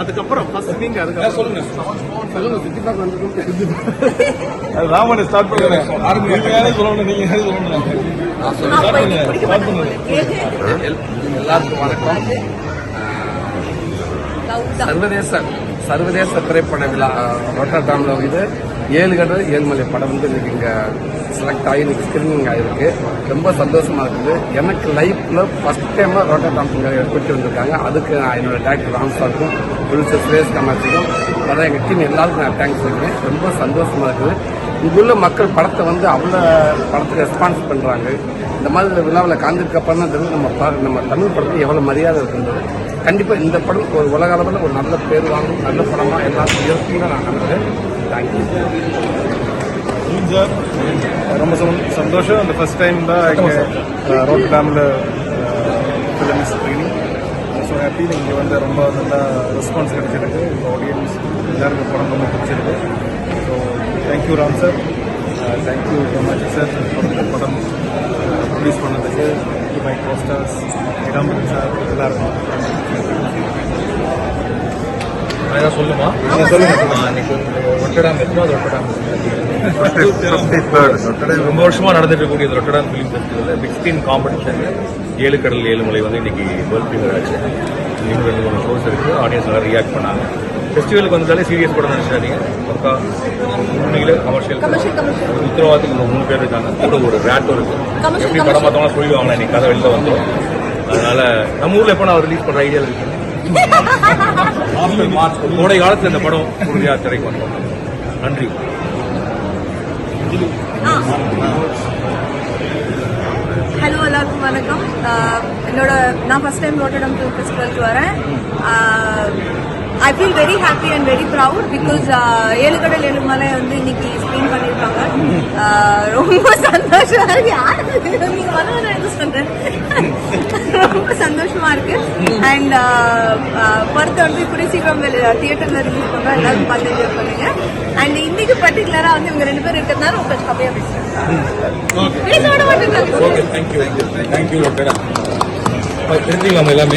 அதுக்கப்புறம் ஃபர்ஸ்ட் நீங்க அதுக்கு சொல்லுங்க. சொல்லுங்க சுத்தி பார்க்க வந்திருக்கோம் அது ராமனை ஸ்டார்ட் பண்ணுங்க. யாரும் சொல்லணும் நீங்க எல்லாருக்கும் வணக்கம். சர்வதேச சர்வதேச திரைப்பட விழா ரொட்டர்டாம்ல வந்து ஏழு கடல் ஏழுமலை படம் வந்து இன்னைக்கு இங்க செலக்ட் ஆகி எனக்கு ஸ்கிரீனிங் ஆகிருக்கு ரொம்ப சந்தோஷமாக இருக்குது. எனக்கு லைஃப்பில் ஃபர்ஸ்ட் டைமாக ரோட்டா இங்க எடுத்துட்டு வந்திருக்காங்க. அதுக்கு நான் என்னோட டேரக்டர் ராம்சாருக்கும் ப்ரொடியூசர் சுரேஷ் கமாச்சிக்கும் அதான் எங்கள் டீம் எல்லாருக்கும் நான் தேங்க்ஸ் சொல்றேன். ரொம்ப சந்தோஷமாக இருக்குது. இங்குள்ள மக்கள் படத்தை வந்து அவ்வளோ படத்துக்கு ரெஸ்பான்ஸ் பண்ணுறாங்க இந்த மாதிரி விழாவில் கலந்துருக்கப்பறம் தான் தெரியும் நம்ம பா- நம்ம தமிழ் படத்துக்கு எவ்வளோ மரியாதை இருக்கின்றது. கண்டிப்பாக இந்த படம் ஒரு உலக அளவில் ஒரு நல்ல பேர் வாங்கும் நல்ல படமா எல்லாருக்கும் இருக்குன்னு நான் நம்புறேன். தேங்க்யூ சார் ரொம்ப சந்தோ- சந்தோஷம். அந்த ஃபர்ஸ்ட் டைம் தான் இங்கே ரோட் டேமில் ஃபிலிம் ஸ்க்ரீனிங் ஸோ ஹாப்பி இங்கே வந்து ரொம்ப நல்ல ரெஸ்பான்ஸ் கிடைச்சிருக்கு. இந்த ஆடியன்ஸ் எல்லாருக்கும் படம் ரொம்ப பிடிச்சிருக்கு. So thank you Ram sir thank you much sir இந்த படம் ப்ரொடியூஸ் பண்ணதுக்கு. மை போஸ்டர்ஸ் இடாம்பரம் சார் எல்லாருக்கும். நான் சொல்லுமா? சொல்லுங்க. இன்னைக்கு ஒட்டடாம் எத்தனாவது ஒட்டடாம் ரொம்ப வருஷமா நடந்துட்டு இருக்கக்கூடிய இந்த Rotterdam film festival big screen competition ஏழு கடல் ஏழு மலை வந்து இன்னைக்கு வேர்ல்ட் ப்ரீமியர் ஆச்சு. இன்னும் ரெண்டு மூணு ஷோஸ் இருக்கு. ஆடியன்ஸ் நல்லா ரியாக்ட் பண்ணாங்க. ஃபெஸ்டிவலுக்கு வந்தாலே சீரியஸ் படம் நினைச்சாதீங்க பக்கா உண்மையில கமர்ஷியல். உத்தரவாதத்துக்கு இந்த மூணு பேர் இருக்காங்க. கூட ஒரு ரேட்டும் இருக்கு. எப்படி படம் பார்த்தவங்க சொல்லிடுவாங்களா இன்னைக்கு கதை வெளில வந்துடும் அதனால நம்ம ஊர்ல எப்போ நான் ரிலீஸ் பண்ற ஐடியா இருக்கு? கோடை காலத்துல இந்த படம் உறுதியா திரைக்கு வந்தோம் நன்றி. ஹலோ எல்லாருக்கும் வணக்கம். என்னோட நான் ஃபர்ஸ்ட் டைம் ரோட்டடம் டூ ஃபெஸ்டிவலுக்கு வரேன். I feel very happy and very proud because ஏழுகடல் ஏழுமலை வந்து இன்னைக்கு ஸ்க்ரீன் பண்ணியிருக்காங்க. ரொம்ப சந்தோஷமா இருக்கு. யாரு நீங்க சொல்றேன்? ரொம்ப சந்தோஷமா இருக்கு. அண்ட் படத்தை வந்து இப்படி சீக்கிரம் தியேட்டர்ல ரிலீஸ் பண்றோம் எல்லாரும் பார்த்துட்டு பண்ணுங்க. பர்டிகுலரா வந்து இவங்க ரெண்டு பேரும் இருக்கிறதுனால ரொம்ப கம்மியா பேசுறேன். பேச விட தேங்க்யூ தெரிஞ்சுக்கலாம் எல்லாமே.